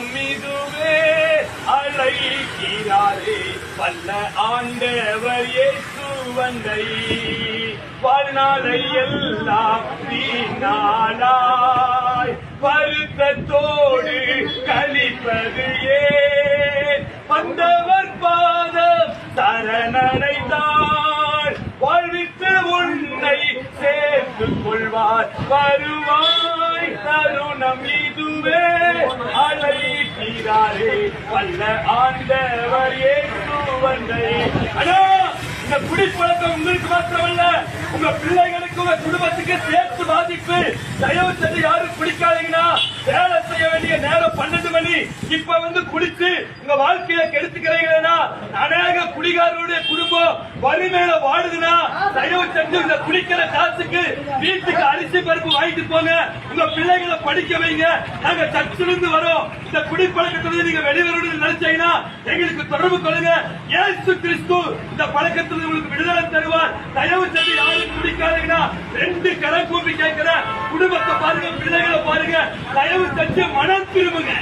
நம்மிதுவே அழைக்கிறாரே. வல்ல ஆண்டவர் இயேசு வாழ்நாளை எல்லாம் வீணாளாய் வருத்தத்தோடு கழிப்பது ஏன்? வந்தவர் பாதம் சரணடைந்தார். வாழ்வித்து உன்னை சேர்த்துக் கொள்வார். வருவாய் தருணம் இதுவே. வல்ல ஆண்டவர் இயேசு வந்தை. அண்ணா இந்த குடிப்பழக்கம் உங்களுக்கு மாத்திரமல்ல. உங்க பிள்ளைகளுக்கு உங்க குடும்பத்துக்கு சேர்த்து பாதிப்பு. தயவு செஞ்சு யாரும் குடிக்காதீங்கன்னா வேலை செய்ய வேண்டிய நேரம் பன்னெண்டு மணி. இப்ப வந்து குடித்து உங்க வாழ்க்கையை கெடுத்துக்கிறீங்கன்னா நானே குடிகாரருடைய குடும்பம் வறுமையில வாடுதுன்னா தயவு செஞ்சு இந்த குடிக்கிற காசுக்கு வீட்டுக்கு அரிசி பருப்பு வாங்கிட்டு போங்க. உங்க பிள்ளைகளை படிக்க வைங்க. நாங்க சர்ச்சிலிருந்து வரோம். இந்த குடிப்பழக்கத்திலிருந்து நீங்க வெளிவரணும்னு நினைச்சீங்கன்னா எங்களுக்கு தொடர்பு கொள்ளுங்க. ஏசு கிறிஸ்து இந்த பழக்கத்திலிருந்து உங்களுக்கு விடுதலை தருவார். தயவு செஞ்சு யாரும் குடிக்காதீங்கன்னா ரெண்டு கரை கூப்பி கேட்கிற குடும்பத்தை பாருங்க பிள்ளைகளை பாருங்க. தயவு செஞ்சு மனம் திரும்புங்க.